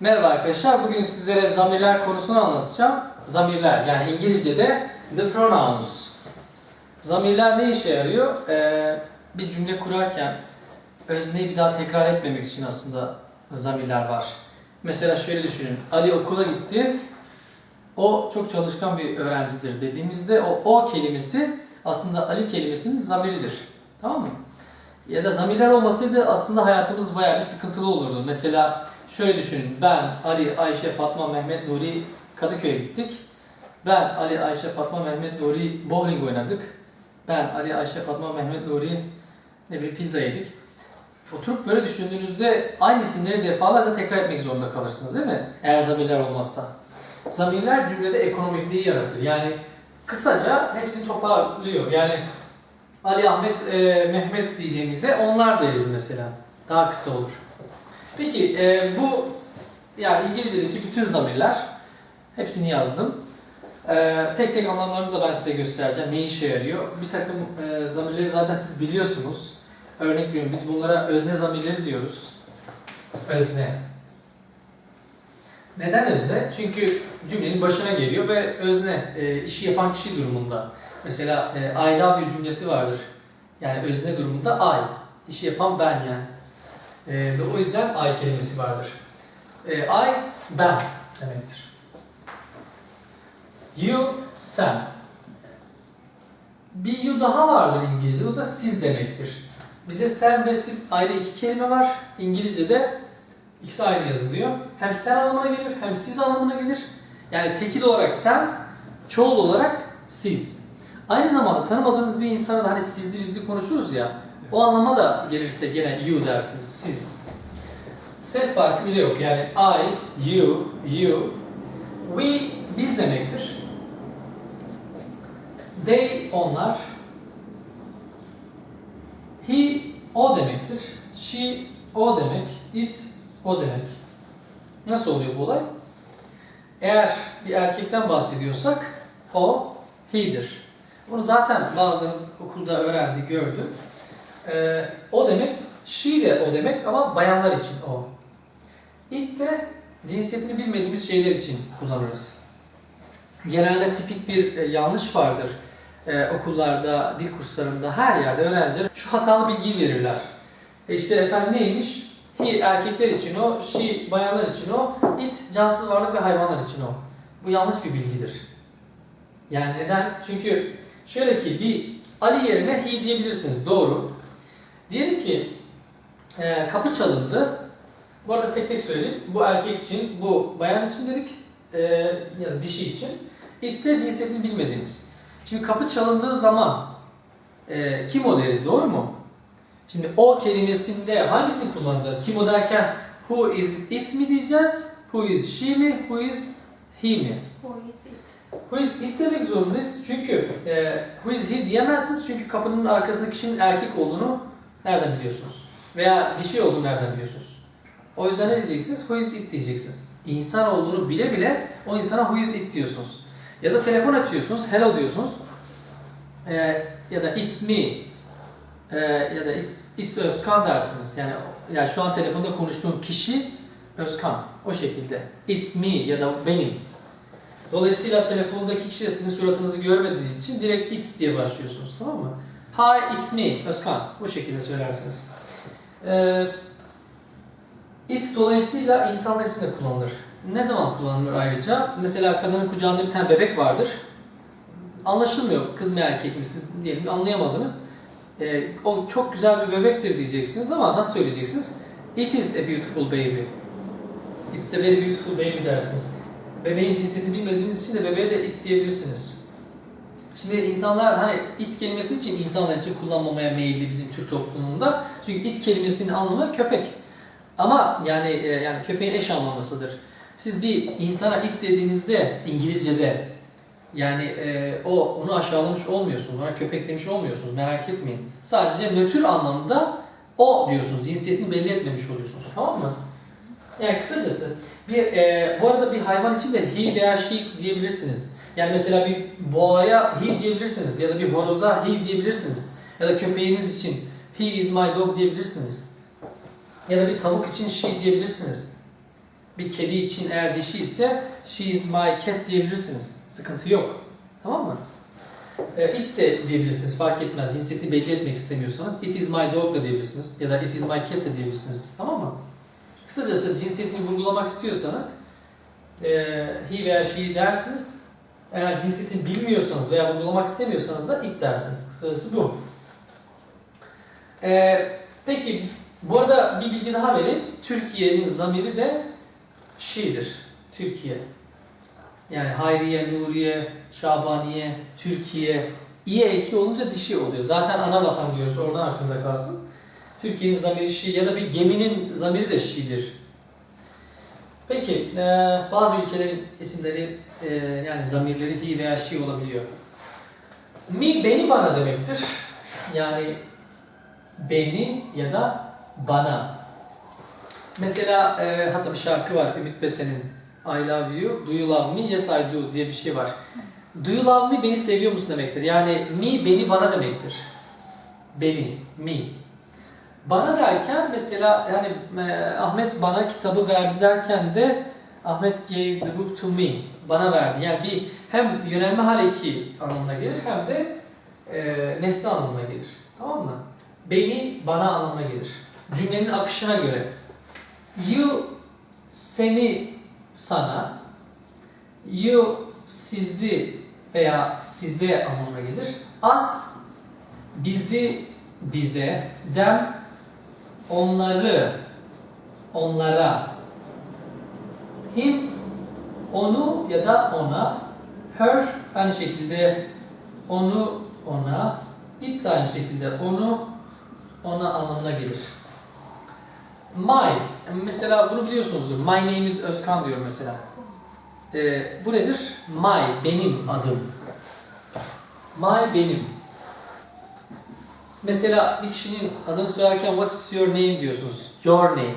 Merhaba arkadaşlar. Bugün sizlere zamirler konusunu anlatacağım. Zamirler yani İngilizce'de the pronouns. Zamirler ne işe yarıyor? Ee, bir cümle kurarken özneyi bir daha tekrar etmemek için aslında zamirler var. Mesela şöyle düşünün. Ali okula gitti. O çok çalışkan bir öğrencidir dediğimizde o o kelimesi aslında Ali kelimesinin zamiridir. Tamam mı? Ya da zamirler olmasaydı aslında hayatımız bayağı bir sıkıntılı olurdu. Mesela şöyle düşünün. Ben, Ali, Ayşe, Fatma, Mehmet, Nuri Kadıköy'e gittik. Ben, Ali, Ayşe, Fatma, Mehmet, Nuri bowling oynadık. Ben, Ali, Ayşe, Fatma, Mehmet, Nuri ne bileyim pizza yedik. Oturup böyle düşündüğünüzde aynı isimleri defalarca tekrar etmek zorunda kalırsınız değil mi? Eğer zamirler olmazsa. Zamirler cümlede ekonomikliği yaratır. Yani kısaca hepsini toparlıyor. Yani Ali, Ahmet, e, Mehmet diyeceğimize onlar deriz mesela. Daha kısa olur. Peki e, bu yani İngilizce'deki bütün zamirler hepsini yazdım. E, tek tek anlamlarını da ben size göstereceğim. Ne işe yarıyor? Bir takım e, zamirleri zaten siz biliyorsunuz. Örnek veriyorum biz bunlara özne zamirleri diyoruz. Özne. Neden özne? Çünkü cümlenin başına geliyor ve özne e, işi yapan kişi durumunda. Mesela e, love you cümlesi vardır. Yani özne durumunda I. İşi yapan ben yani. E, o yüzden I kelimesi vardır. E, I, ben demektir. You, sen. Bir you daha vardır İngilizce'de. O da siz demektir. Bize sen ve siz ayrı iki kelime var. İngilizce'de ikisi aynı yazılıyor. Hem sen anlamına gelir hem siz anlamına gelir. Yani tekil olarak sen, çoğul olarak siz. Aynı zamanda tanımadığınız bir insana da hani sizli bizli konuşuruz ya. O anlama da gelirse gene you dersiniz, siz. Ses farkı bile yok. Yani I, you, you. We, biz demektir. They, onlar. He, o demektir. She, o demek. It, o demek. Nasıl oluyor bu olay? Eğer bir erkekten bahsediyorsak o, he'dir. Bunu zaten bazılarınız okulda öğrendi, gördü. Ee, o demek, she de o demek ama bayanlar için o. It de cinsiyetini bilmediğimiz şeyler için kullanırız. Genelde tipik bir e, yanlış vardır. Ee, okullarda, dil kurslarında, her yerde öğrenciler şu hatalı bilgiyi verirler. E işte efendim neymiş? He erkekler için o, she bayanlar için o, it cansız varlık ve hayvanlar için o. Bu yanlış bir bilgidir. Yani neden? Çünkü şöyle ki bir Ali yerine he diyebilirsiniz. Doğru. Diyelim ki e, kapı çalındı. Bu arada tek tek söyleyeyim. Bu erkek için, bu bayan için dedik. E, ya da dişi için. It de cinsiyetini bilmediğimiz. Şimdi kapı çalındığı zaman e, kim o deriz doğru mu? Şimdi o kelimesinde hangisini kullanacağız? Kim o derken who is it mi diyeceğiz? Who is she mi? Who is he mi? Who is it? Who is it demek zorundayız. Çünkü e, who is he diyemezsiniz. Çünkü kapının arkasındaki kişinin erkek olduğunu nereden biliyorsunuz? Veya dişi olduğunu nereden biliyorsunuz? O yüzden ne diyeceksiniz? Who it diyeceksiniz. İnsan olduğunu bile bile o insana who it diyorsunuz. Ya da telefon açıyorsunuz, hello diyorsunuz. E, ya da it's me e, ya da it's, it's Özkan dersiniz. Yani, yani şu an telefonda konuştuğum kişi Özkan. O şekilde. It's me ya da benim. Dolayısıyla telefondaki kişi de sizin suratınızı görmediği için direkt it's diye başlıyorsunuz tamam mı? Hi it's me Özkan. Bu şekilde söylersiniz. Ee, it dolayısıyla insanlar için de kullanılır. Ne zaman kullanılır ayrıca? Mesela kadının kucağında bir tane bebek vardır. Anlaşılmıyor kız mı erkek mi siz diyelim anlayamadınız. Ee, o çok güzel bir bebektir diyeceksiniz ama nasıl söyleyeceksiniz? It is a beautiful baby. It's a very beautiful baby dersiniz. Bebeğin cinsiyetini bilmediğiniz için de bebeğe de it diyebilirsiniz. Şimdi insanlar hani it kelimesini için insanlar için kullanmamaya meyilli bizim Türk toplumunda. Çünkü it kelimesinin anlamı köpek. Ama yani e, yani köpeğin eş anlamlısıdır. Siz bir insana it dediğinizde İngilizce'de yani e, o onu aşağılamış olmuyorsunuz. Ona köpek demiş olmuyorsunuz. Merak etmeyin. Sadece nötr anlamda o diyorsunuz. Cinsiyetini belli etmemiş oluyorsunuz. Tamam mı? Yani kısacası bir e, bu arada bir hayvan için de he veya she diyebilirsiniz. Yani mesela bir boğaya he diyebilirsiniz ya da bir horoza he diyebilirsiniz. Ya da köpeğiniz için he is my dog diyebilirsiniz. Ya da bir tavuk için she diyebilirsiniz. bir kedi için eğer dişi ise she is my cat diyebilirsiniz. Sıkıntı yok. Tamam mı? E, it de diyebilirsiniz. Fark etmez. Cinsiyetini belli etmek istemiyorsanız. It is my dog da diyebilirsiniz. Ya da it is my cat de diyebilirsiniz. Tamam mı? Kısacası cinsiyetini vurgulamak istiyorsanız e, he veya she dersiniz. Eğer cinsiyetini bilmiyorsanız veya vurgulamak istemiyorsanız da it dersiniz. Kısacası bu. E, peki bu arada bir bilgi daha vereyim. Türkiye'nin zamiri de she'dir. Türkiye. Yani Hayriye, Nuriye, Şabaniye, Türkiye. İye eki olunca dişi oluyor. Zaten ana vatan diyoruz. Oradan aklınıza kalsın. Türkiye'nin zamiri şi ya da bir geminin zamiri de şi'dir. Peki, e, bazı ülkelerin isimleri e, yani zamirleri he veya she olabiliyor. Mi beni bana demektir. Yani beni ya da bana. Mesela e, hatta bir şarkı var Ümit Besen'in I love you, do you love me, yes I do diye bir şey var. Do you love me, beni seviyor musun demektir. Yani me, beni bana demektir. Beni, me. Bana derken mesela yani e, Ahmet bana kitabı verdi derken de Ahmet gave the book to me. Bana verdi. Yani bir hem yönelme hal eki anlamına gelir hem de e, nesne anlamına gelir. Tamam mı? Beni bana anlamına gelir. Cümlenin akışına göre. You seni sana, you sizi veya size anlamına gelir. Us bizi bize, them onları onlara, him onu ya da ona, her aynı şekilde onu ona, it aynı şekilde onu ona anlamına gelir. My, mesela bunu biliyorsunuzdur. My name is Özkan diyor mesela. Ee, bu nedir? My, benim adım. My, benim. Mesela bir kişinin adını söylerken what is your name diyorsunuz. Your name.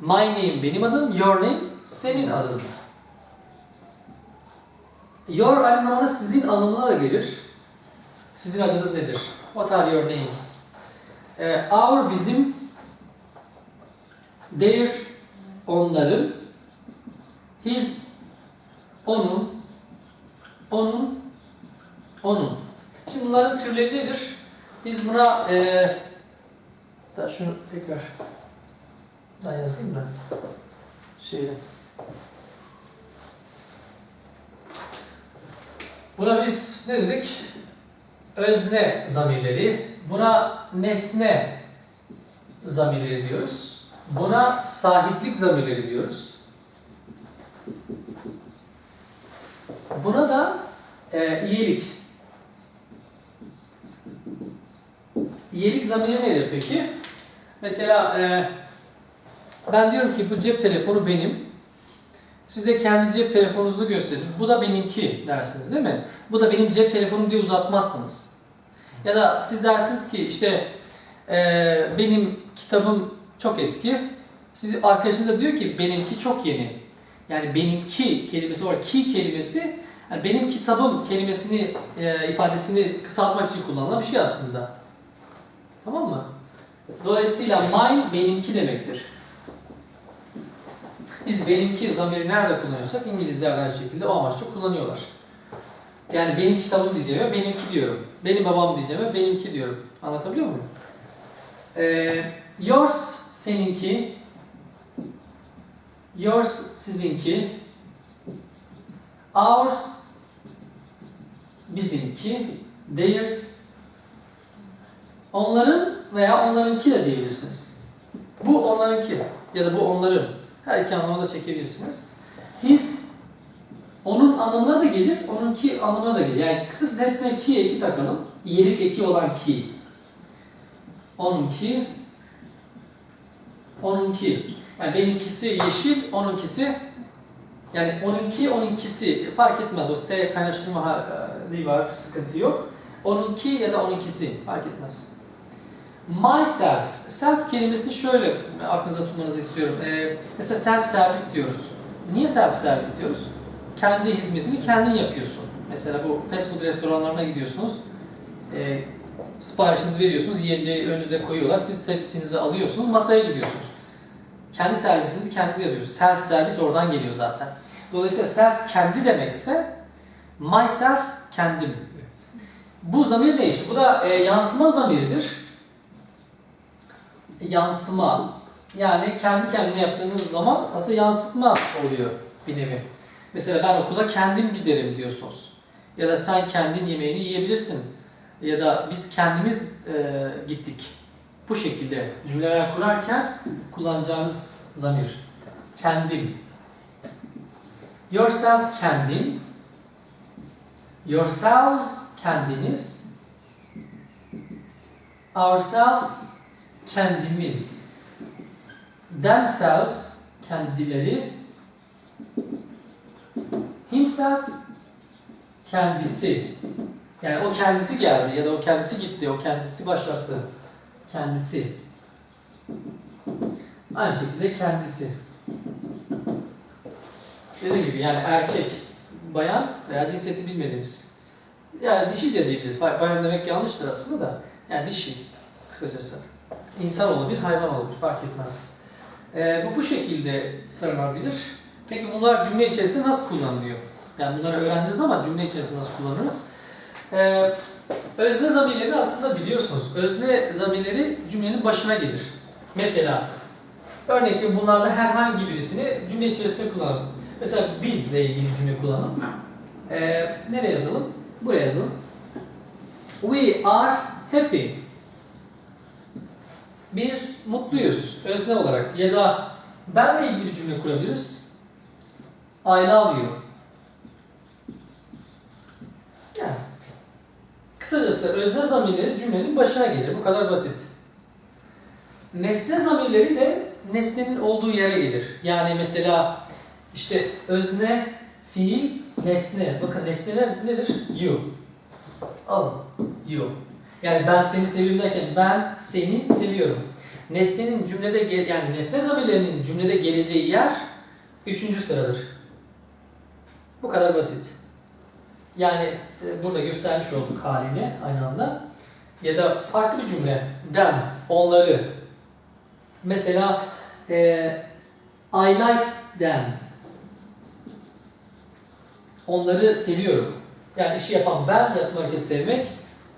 My name benim adım, your name senin adın. Your aynı zamanda sizin anlamına da gelir. Sizin adınız nedir? What are your names? Ee, our bizim, their onların, his onun, onun, onun. Şimdi bunların türleri nedir? Biz buna eee da şunu tekrar daha yazayım da şeyle. Buna biz ne dedik? Özne zamirleri. Buna nesne zamirleri diyoruz. Buna sahiplik zamirleri diyoruz. Buna da e, iyilik. İyilik zamiri nedir peki? Mesela e, ben diyorum ki bu cep telefonu benim. Size kendi cep telefonunuzu gösteriyorum. Bu da benimki dersiniz değil mi? Bu da benim cep telefonum diye uzatmazsınız. Ya da siz dersiniz ki işte e, benim kitabım çok eski. Siz arkadaşınız da diyor ki benimki çok yeni. Yani benimki kelimesi var. Ki kelimesi yani benim kitabım kelimesini e, ifadesini kısaltmak için kullanılan bir şey aslında. Dolayısıyla mine benimki demektir. Biz benimki zamiri nerede kullanıyorsak İngilizler aynı şekilde o amaçla kullanıyorlar. Yani benim kitabım diyeceğime benimki diyorum. Benim babam diyeceğime benimki diyorum. Anlatabiliyor muyum? Ee, yours seninki. Yours sizinki. Ours bizimki. Theirs onların veya onlarınki de diyebilirsiniz. Bu onlarınki ya da bu onların. Her iki anlamda çekebilirsiniz. His onun anlamına da gelir, onunki anlamına da gelir. Yani kısacası hepsine ki eki takalım. İyilik eki olan ki. Onunki, onunki. Yani benimkisi yeşil, onunkisi yani onunki, onunkisi fark etmez. O S kaynaştırma hali var, sıkıntı yok. Onunki ya da onunkisi fark etmez. Myself. Self kelimesini şöyle aklınıza tutmanızı istiyorum. Ee, mesela self servis diyoruz. Niye self servis diyoruz? Kendi hizmetini kendin yapıyorsun. Mesela bu fast food restoranlarına gidiyorsunuz. Ee, siparişinizi veriyorsunuz. Yiyeceği önünüze koyuyorlar. Siz tepsinizi alıyorsunuz. Masaya gidiyorsunuz. Kendi servisinizi kendiniz yapıyorsunuz. Self servis oradan geliyor zaten. Dolayısıyla self kendi demekse myself kendim. Bu zamir ne işi? Bu da e, yansıma zamiridir. Yansıma. Yani kendi kendine yaptığınız zaman aslında yansıtma oluyor bir nevi. Mesela ben okula kendim giderim diyorsunuz. Ya da sen kendin yemeğini yiyebilirsin. Ya da biz kendimiz e, gittik. Bu şekilde cümleler kurarken kullanacağınız zamir. Kendim. Yourself kendin. Yourselves kendiniz. Ourselves kendimiz. Themselves kendileri. Himself kendisi. Yani o kendisi geldi ya da o kendisi gitti, o kendisi başlattı. Kendisi. Aynı şekilde kendisi. Dediğim gibi yani erkek, bayan veya cinsiyeti bilmediğimiz. Yani dişi de diyebiliriz. Bayan demek yanlıştır aslında da. Yani dişi kısacası. İnsan olabilir, hayvan olabilir fark etmez. Ee, bu bu şekilde sıralanabilir. Peki bunlar cümle içerisinde nasıl kullanılıyor? Yani bunları öğrendiniz ama cümle içerisinde nasıl kullanırız? Ee, özne zamirleri aslında biliyorsunuz. Özne zamirleri cümlenin başına gelir. Mesela örnek veriyorum bunlardan herhangi birisini cümle içerisinde kullanalım. Mesela bizle ilgili cümle kullanalım. Ee, nereye yazalım? Buraya yazalım. We are happy. Biz mutluyuz özne olarak ya da benle ilgili cümle kurabiliriz. I love you. Yani kısacası özne zamirleri cümlenin başına gelir. Bu kadar basit. Nesne zamirleri de nesnenin olduğu yere gelir. Yani mesela işte özne, fiil, nesne. Bakın nesneler nedir? You. Alın. You. Yani ben seni seviyorum derken ben seni seviyorum. Nesnenin cümlede yani nesne zamirlerinin cümlede geleceği yer üçüncü sıradır. Bu kadar basit. Yani e, burada göstermiş olduk haliyle aynı anda. Ya da farklı bir cümle. Them, onları. Mesela e, I like them. Onları seviyorum. Yani işi yapan ben, yaptığım hareketi sevmek.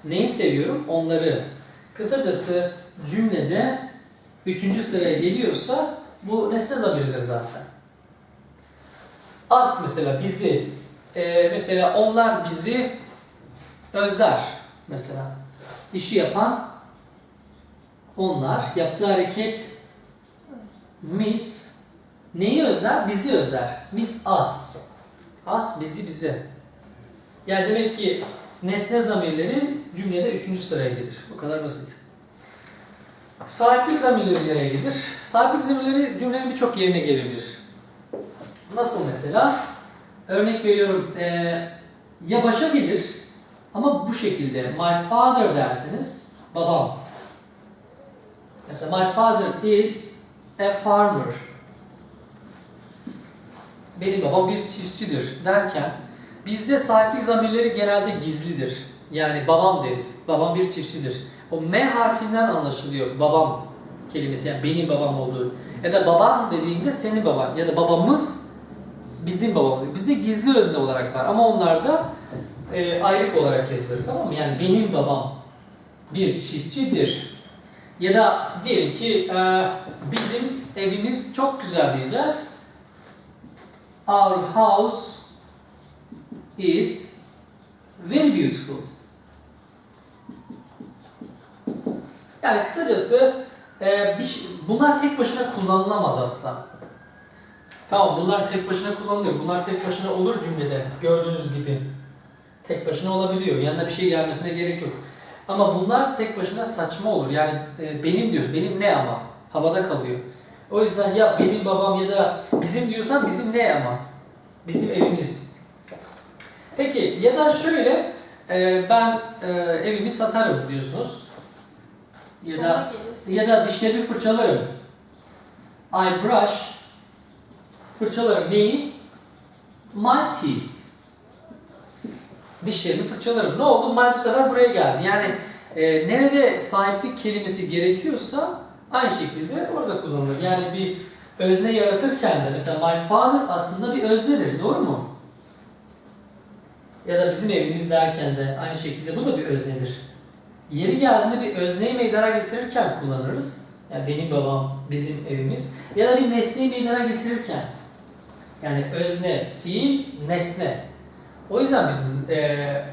Neyi seviyorum? Onları. Kısacası cümlede üçüncü sıraya geliyorsa bu nesne zamiridir zaten. As mesela bizi. Ee, mesela onlar bizi özler mesela. İşi yapan onlar. Yaptığı hareket miss neyi özler? Bizi özler. Miss us. Us bizi bize. Yani demek ki nesne zamirleri cümlede üçüncü sıraya gelir. Bu kadar basit. Sahiplik zamirleri nereye gelir? Sahiplik zamirleri cümlenin birçok yerine gelebilir. Nasıl mesela? Örnek veriyorum, eee, ya başa gelir ama bu şekilde my father derseniz babam. Mesela my father is a farmer. Benim babam bir çiftçidir derken bizde sahiplik zamirleri genelde gizlidir. Yani babam deriz. Babam bir çiftçidir. O M harfinden anlaşılıyor babam kelimesi yani benim babam olduğu. Ya da babam dediğimde senin baban ya da babamız bizim babamız. Bizde gizli özne olarak var ama onlarda e, ayrık olarak yazılır tamam mı? Yani benim babam bir çiftçidir. Ya da diyelim ki e, bizim evimiz çok güzel diyeceğiz. Our house is very beautiful. Yani kısacası e, bir şey- bunlar tek başına kullanılamaz aslında. Tamam bunlar tek başına kullanılıyor. Bunlar tek başına olur cümlede gördüğünüz gibi. Tek başına olabiliyor. Yanına bir şey gelmesine gerek yok. Ama bunlar tek başına saçma olur. Yani e, benim diyoruz. Benim ne ama? Havada kalıyor. O yüzden ya benim babam ya da bizim diyorsan bizim ne ama? Bizim evimiz. Peki ya da şöyle e, ben e, evimi satarım diyorsunuz. Ya da ya da dişlerimi fırçalarım. I brush fırçalarım neyi? My teeth. Dişlerimi fırçalarım. Ne oldu? My bu sefer buraya geldi. Yani e, nerede sahiplik kelimesi gerekiyorsa aynı şekilde orada kullanılır. Yani bir özne yaratırken de mesela my father aslında bir öznedir. Doğru mu? Ya da bizim evimiz derken de aynı şekilde bu da bir öznedir. Yeri geldiğinde bir özneyi meydana getirirken kullanırız. Yani benim babam, bizim evimiz. Ya da bir nesneyi meydana getirirken. Yani özne, fiil, nesne. O yüzden biz eee,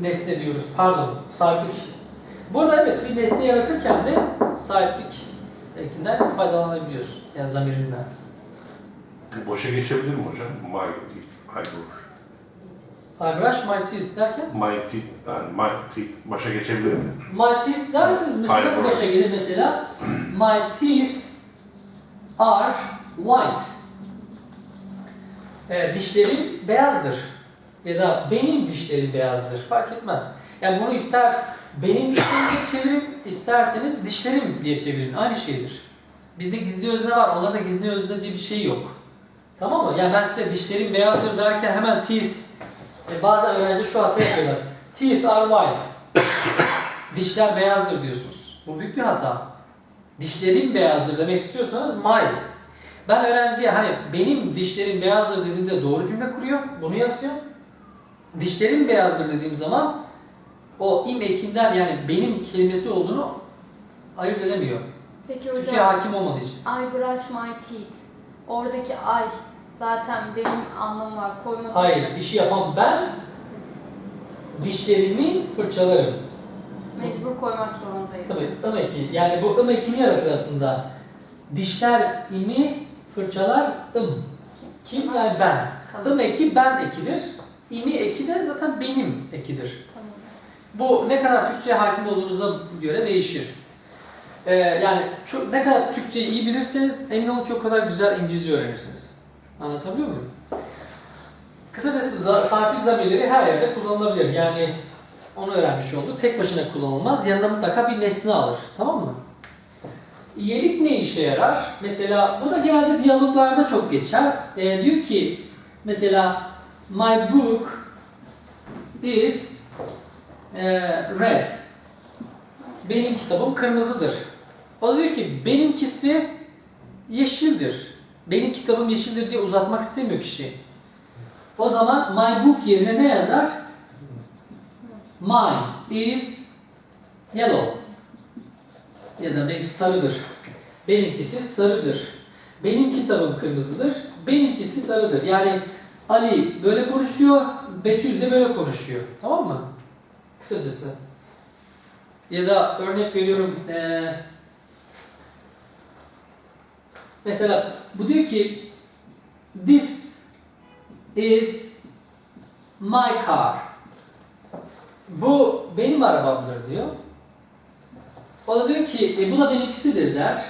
nesne diyoruz. Pardon, sahiplik. Burada evet bir nesne yaratırken de sahiplik ekinden faydalanabiliyoruz. Yani zamirinden. Boşa geçebilir mi hocam? My teeth, I brush my teeth derken My teeth, yani my teeth başa geçebilir mi? My teeth derseniz mesela nasıl başa gelir mesela? My teeth are white. Ee, dişlerim beyazdır. Ya da benim dişlerim beyazdır. Fark etmez. Yani bunu ister benim dişlerim diye çevirin, isterseniz dişlerim diye çevirin. Aynı şeydir. Bizde gizli özne var. Onlarda gizli özne diye bir şey yok. Tamam mı? Yani ben size dişlerim beyazdır derken hemen teeth. E, bazen öğrenciler şu hata yapıyorlar. Teeth are white. Dişler beyazdır diyorsunuz. Bu büyük bir hata. Dişlerim beyazdır demek istiyorsanız my. Ben öğrenciye hani benim dişlerim beyazdır dediğimde doğru cümle kuruyor. Bunu yazıyor. Dişlerim beyazdır dediğim zaman o im ekinden yani benim kelimesi olduğunu ayırt edemiyor. Peki hocam, hakim olmadığı için. I brush my teeth. Oradaki I zaten benim anlamı var. Koyması Hayır, işi yapan ben dişlerimi fırçalarım. Mecbur koymak zorundayım. Tabii ım eki. Yani bu ım ekini yaratır aslında. Dişler imi fırçalar ım. Kim? Yani ben. Tamam. Eki ben ekidir. İmi eki de zaten benim ekidir. Tamam. Bu ne kadar Türkçe'ye hakim olduğunuza göre değişir. Ee, yani çok, ne kadar Türkçeyi iyi bilirseniz emin olun ki o kadar güzel İngilizce öğrenirsiniz. Anlatabiliyor muyum? Kısacası sahiplik zamirleri her yerde kullanılabilir. Yani onu öğrenmiş olduk. Tek başına kullanılmaz. Yanına mutlaka bir nesne alır. Tamam mı? İyilik ne işe yarar? Mesela bu da genelde diyaloglarda çok geçer. Ee, diyor ki mesela my book is e, red. Benim kitabım kırmızıdır. O da diyor ki benimkisi yeşildir. Benim kitabım yeşildir diye uzatmak istemiyor kişi. O zaman my book yerine ne yazar? Mine is yellow. Ya da belki sarıdır. Benimkisi sarıdır. Benim kitabım kırmızıdır. Benimkisi sarıdır. Yani Ali böyle konuşuyor, Betül de böyle konuşuyor. Tamam mı? Kısacası. Ya da örnek veriyorum eee, mesela bu diyor ki this is my car. Bu benim arabamdır diyor. O da diyor ki e, bu da benimkisidir der.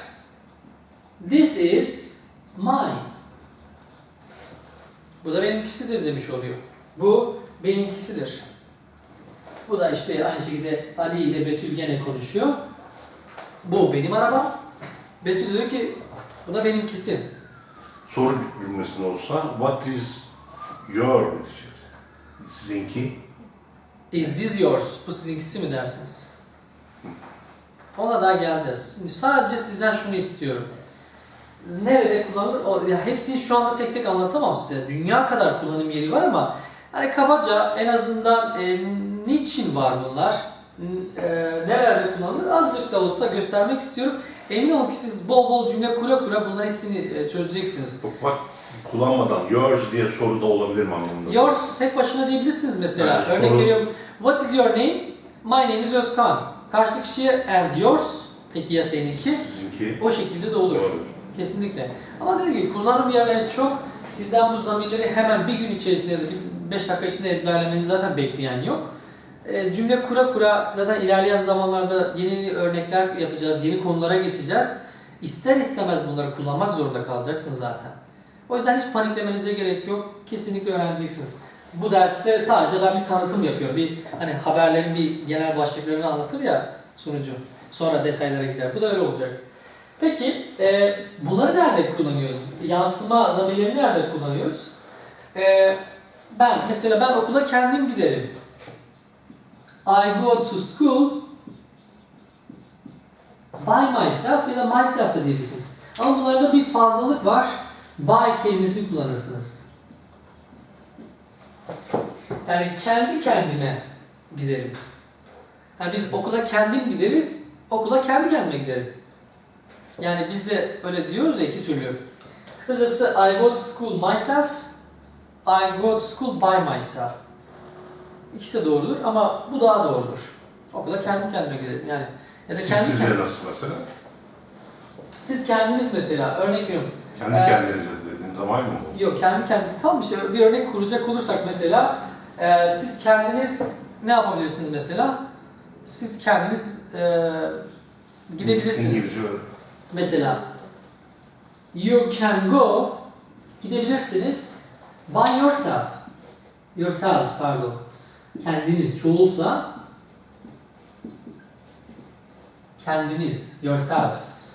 This is mine. Bu da benimkisidir demiş oluyor. Bu benimkisidir. Bu da işte aynı şekilde Ali ile Betül gene konuşuyor. Bu benim arabam. Betül diyor ki bu da benimkisi. Soru cümlesinde olsa what is your diyeceğiz. Sizinki Is this yours? Bu sizinkisi mi dersiniz? Ona daha geleceğiz. Şimdi sadece sizden şunu istiyorum. Nerede kullanılır? O, ya hepsini şu anda tek tek anlatamam size. Dünya kadar kullanım yeri var ama hani kabaca en azından e, niçin var bunlar? E, nerelerde kullanılır? Azıcık da olsa göstermek istiyorum. Emin olun ki siz bol bol cümle kura kura bunların hepsini e, çözeceksiniz. what kullanmadan yours diye soru da olabilir mi anlamında? Yours tek başına diyebilirsiniz mesela. Yani Örnek soru- veriyorum. What is your name? My name is Özkan. Karşıdaki kişiye and yours. Peki ya seninki? Sizinki O şekilde de olur. Doğru. Kesinlikle. Ama dediğim gibi kullanım yerleri çok. Sizden bu zamirleri hemen bir gün içerisinde ya da 5 dakika içinde ezberlemenizi zaten bekleyen yok. E, cümle kura kura zaten ilerleyen zamanlarda yeni yeni örnekler yapacağız, yeni konulara geçeceğiz. İster istemez bunları kullanmak zorunda kalacaksınız zaten. O yüzden hiç paniklemenize gerek yok. Kesinlikle öğreneceksiniz. Bu derste sadece ben bir tanıtım yapıyorum. Bir hani haberlerin bir genel başlıklarını anlatır ya sunucu. Sonra detaylara girer. Bu da öyle olacak. Peki e, bunları nerede kullanıyoruz? Yansıma zamirlerini nerede kullanıyoruz? E, ben mesela ben okula kendim giderim. I go to school by myself ya da myself da diyebilirsiniz. Ama bunlarda bir fazlalık var. By kelimesini kullanırsınız. Yani kendi kendime giderim. Yani biz okula kendim gideriz, okula kendi kendime giderim. Yani biz de öyle diyoruz ya iki türlü. Kısacası I go to school myself, I go to school by myself. İkisi de doğrudur ama bu daha doğrudur. Okula kendim kendime giderim yani. Ya da Siz kendi size kendime. nasıl mesela? Siz kendiniz mesela örnek veriyorum. Kendi Ee, kendinize dediğim zaman mı oldu? Yok kendi kendinize tam bir şey bir örnek kuracak olursak mesela e, siz kendiniz ne yapabilirsiniz mesela? Siz kendiniz e, gidebilirsiniz. Mesela you can go gidebilirsiniz by yourself. Yourselves pardon. Kendiniz çoğulsa kendiniz yourselves.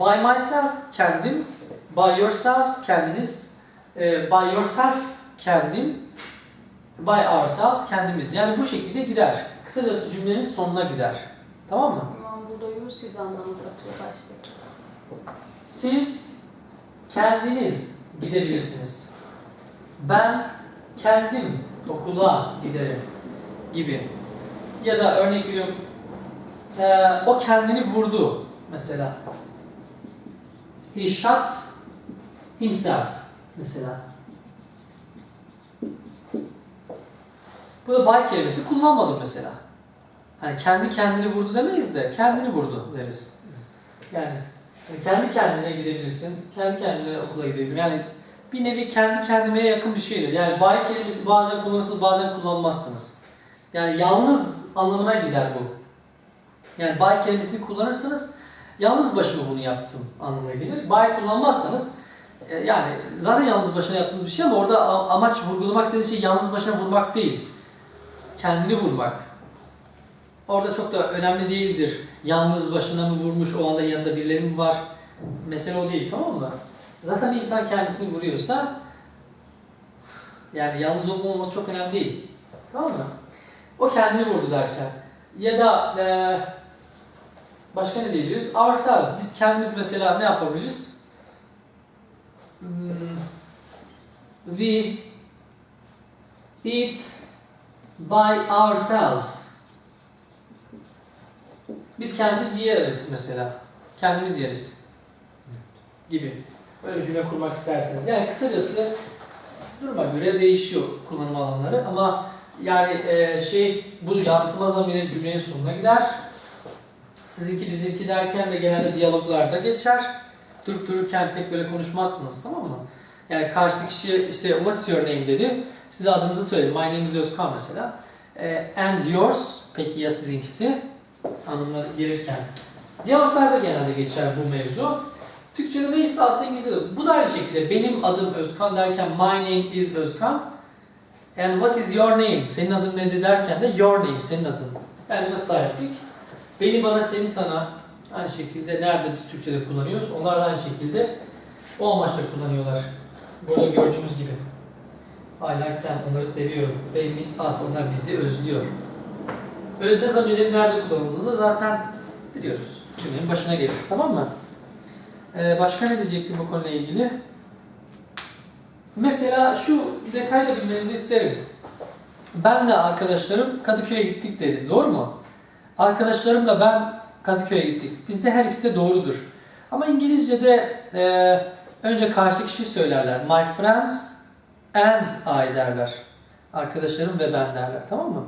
By myself kendim, by yourselves kendiniz, e, by yourself kendim, by ourselves kendimiz. Yani bu şekilde gider. Kısacası cümlenin sonuna gider. Tamam mı? Ama burada yu siz anlamı katıyor başta. Siz kendiniz gidebilirsiniz. Ben kendim okula giderim gibi. Ya da örnek veriyorum eee, o kendini vurdu mesela. He shot himself mesela. Burada by kelimesi kullanmadım mesela. Hani kendi kendini vurdu demeyiz de kendini vurdu deriz. Yani kendi kendine gidebilirsin, kendi kendine okula gidebilirsin. Yani bir nevi kendi kendime yakın bir şeydir. Yani bay kelimesi bazen kullanırsınız, bazen kullanmazsınız. Yani yalnız anlamına gider bu. Yani bay kelimesini kullanırsanız yalnız başıma bunu yaptım anlamına gelir. Bay kullanmazsanız e, yani zaten yalnız başına yaptığınız bir şey ama orada amaç vurgulamak istediğiniz şey yalnız başına vurmak değil. Kendini vurmak. Orada çok da önemli değildir. Yalnız başına mı vurmuş, o anda yanında birileri mi var? Mesele o değil, tamam mı? Zaten insan kendisini vuruyorsa yani yalnız olmaması çok önemli değil. Tamam mı? O kendini vurdu derken. Ya da eee, başka ne diyebiliriz? Ourselves. Biz kendimiz mesela ne yapabiliriz? Hmm, we eat by ourselves. Biz kendimiz yeriz mesela. Kendimiz yeriz. Gibi. Böyle cümle kurmak isterseniz. Yani kısacası duruma göre değişiyor kullanım alanları ama yani e, şey bu yansıma zamirleri cümlenin sonuna gider. Sizinki bizimki derken de genelde diyaloglarda geçer. Durup dururken pek böyle konuşmazsınız tamam mı? Yani karşı kişi işte what's your name dedi. Size adınızı söyledi. My name is Özkan mesela. E, and yours. Peki ya sizinkisi? anlamına gelirken. Diyaloglarda genelde geçer bu mevzu. Türkçe'de neyse aslında İngilizce'de. Bu da aynı şekilde benim adım Özkan derken my name is Özkan. And what is your name? Senin adın nedir derken de your name, senin adın. Yani da sahiplik. Beni bana, seni sana aynı şekilde nerede biz Türkçe'de kullanıyoruz? Onlar da aynı şekilde o amaçla kullanıyorlar. Burada gördüğümüz gibi. I like them, onları seviyorum. They miss us, onlar bizi özlüyor. Özne zamirleri nerede kullanıldığını zaten biliyoruz. Cümlenin başına gelir. Tamam mı? Ee, başka ne diyecektim bu konuyla ilgili? Mesela şu detayla bilmenizi isterim. Benle arkadaşlarım Kadıköy'e gittik deriz. Doğru mu? Arkadaşlarımla ben Kadıköy'e gittik. Bizde her ikisi de doğrudur. Ama İngilizce'de e, önce karşı kişi söylerler. My friends and I derler. Arkadaşlarım ve ben derler. Tamam mı?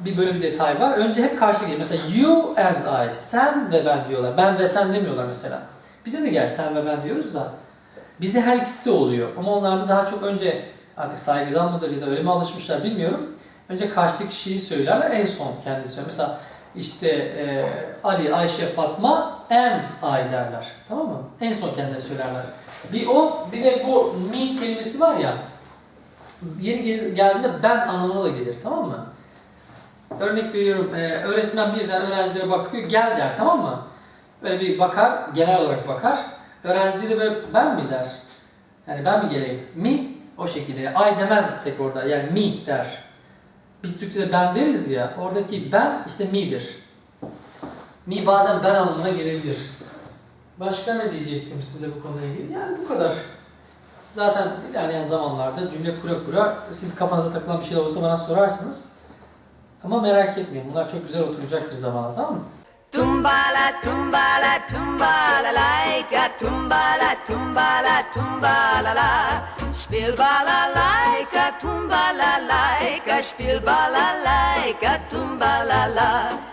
bir böyle bir detay var. Önce hep karşı geliyor. Mesela you and I, sen ve ben diyorlar. Ben ve sen demiyorlar mesela. Bize de gel sen ve ben diyoruz da. Bize her ikisi oluyor. Ama onlarda daha çok önce artık saygıdan mıdır ya da öyle mi alışmışlar bilmiyorum. Önce karşıdaki kişiyi söylerler en son kendisi söylüyor. Mesela işte e, Ali, Ayşe, Fatma and I derler. Tamam mı? En son kendileri söylerler. Bir o bir de bu me kelimesi var ya yeri gel- geldiğinde ben anlamına da gelir. Tamam mı? Örnek veriyorum, e, öğretmen birden öğrencilere bakıyor, gel der tamam mı? Böyle bir bakar, genel olarak bakar. Öğrenci de böyle ben mi der? Yani ben mi geleyim? Mi o şekilde. Ay demez pek orada. Yani mi der. Biz Türkçe'de ben deriz ya. Oradaki ben işte mi'dir. Mi bazen ben anlamına gelebilir. Başka ne diyecektim size bu konuyla ilgili? Yani bu kadar. Zaten ilerleyen zamanlarda cümle kura kura siz kafanıza takılan bir şeyler olsa bana sorarsınız. Ama merak etmeyin bunlar çok güzel oturacaktır zamanla tamam mı? Tumbala, tumbala, tumbala, laika, tumbala, tumbala, tumbala, la. Spielbala, laika, tumbala, laika, Spielbala, laika, tumbala, la.